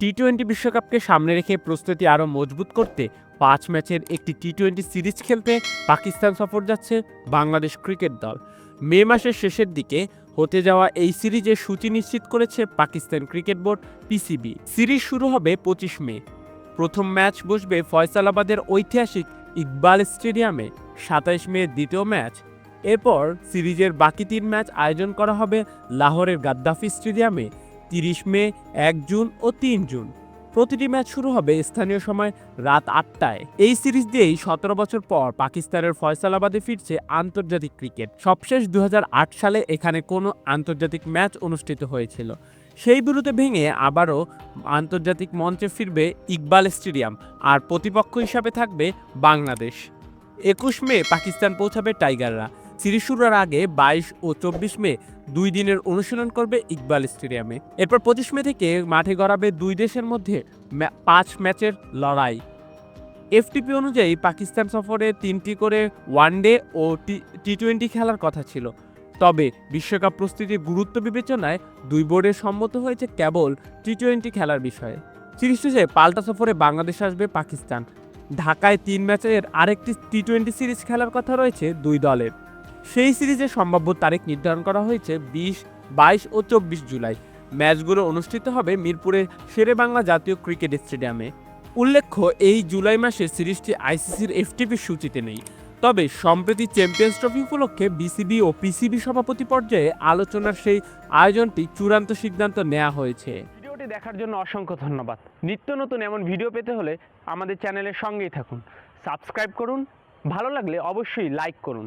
T twenty বিশ্বকাপকে সামনে রেখে প্রস্তুতি আরও মজবুত করতে পাঁচ ম্যাচের একটি টি টোয়েন্টি সিরিজ খেলতে পাকিস্তান সফর যাচ্ছে বাংলাদেশ ক্রিকেট দল। মে মাসের শেষের দিকে হতে যাওয়া এই সিরিজে সূচি নিশ্চিত করেছে Pakistan Cricket Board PCB series শুরু হবে পঁচিশ মে। প্রথম ম্যাচ বসবে ফয়সালাবাদের ঐতিহাসিক ইকবাল স্টেডিয়ামে, সাতাইশ মে দ্বিতীয় ম্যাচ। এরপর সিরিজের বাকি তিন ম্যাচ আয়োজন করা হবে লাহোরের গাদ্দাফি স্টেডিয়ামে। তিরিশ মে, এক জুন ও তিন জুন। প্রতিটি ম্যাচ শুরু হবে স্থানীয় সময় রাত আটটায়। এই সিরিজ দিয়েই সতেরো বছর পর পাকিস্তানের ফয়সালাবাদে ফিরছে আন্তর্জাতিক ক্রিকেট। সবশেষ দু হাজার আট সালে এখানে কোনো আন্তর্জাতিক ম্যাচ অনুষ্ঠিত হয়েছিল। সেই বিরুদ্ধে ভেঙে আবারও আন্তর্জাতিক মঞ্চে ফিরবে ইকবাল স্টেডিয়াম আর প্রতিপক্ষ হিসাবে থাকবে বাংলাদেশ। একুশ মে পাকিস্তান পৌঁছাবে টাইগাররা। সিরিজ শুরুর আগে বাইশ ও চব্বিশ মে দুই দিনের অনুশীলন করবে ইকবাল স্টেডিয়ামে। এরপর পঁচিশ মে থেকে মাঠে গড়াবে দুই দেশের মধ্যে পাঁচ ম্যাচের লড়াই। এফটিপি অনুযায়ী পাকিস্তান সফরে তিনটি করে ওয়ানডে ও টি টোয়েন্টি খেলার কথা ছিল। তবে বিশ্বকাপ প্রস্তুতির গুরুত্ব বিবেচনায় দুই বোর্ডে সম্মত হয়েছে কেবল টি টোয়েন্টি খেলার বিষয়ে। সিরিজ শেষে পাল্টা সফরে বাংলাদেশ আসবে পাকিস্তান। ঢাকায় তিন ম্যাচের আরেকটি টি টোয়েন্টি সিরিজ খেলার কথা রয়েছে দুই দলের। সেই সিরিজের সম্ভাব্য তারিখ নির্ধারণ করা হয়েছে বিশ, বাইশ ও চব্বিশ জুলাই। ম্যাচগুলো অনুষ্ঠিত হবে মিরপুরের শেরে বাংলা জাতীয় ক্রিকেট স্টেডিয়ামে। উল্লেখ্য, এই জুলাই মাসে সিরিজটি আইসিসির এফটিপির সূচিতে নেই। তবে সম্প্রতি চ্যাম্পিয়ন্স ট্রফি উপলক্ষে বিসিবি ও পিসিবি সভাপতি পর্যায়ে আলোচনার সেই আয়োজনটি চূড়ান্ত সিদ্ধান্ত নেওয়া হয়েছে। ভিডিওটি দেখার জন্য অসংখ্য ধন্যবাদ। নিত্য নতুন এমন ভিডিও পেতে হলে আমাদের চ্যানেলের সঙ্গেই থাকুন। সাবস্ক্রাইব করুন। ভালো লাগলে অবশ্যই লাইক করুন।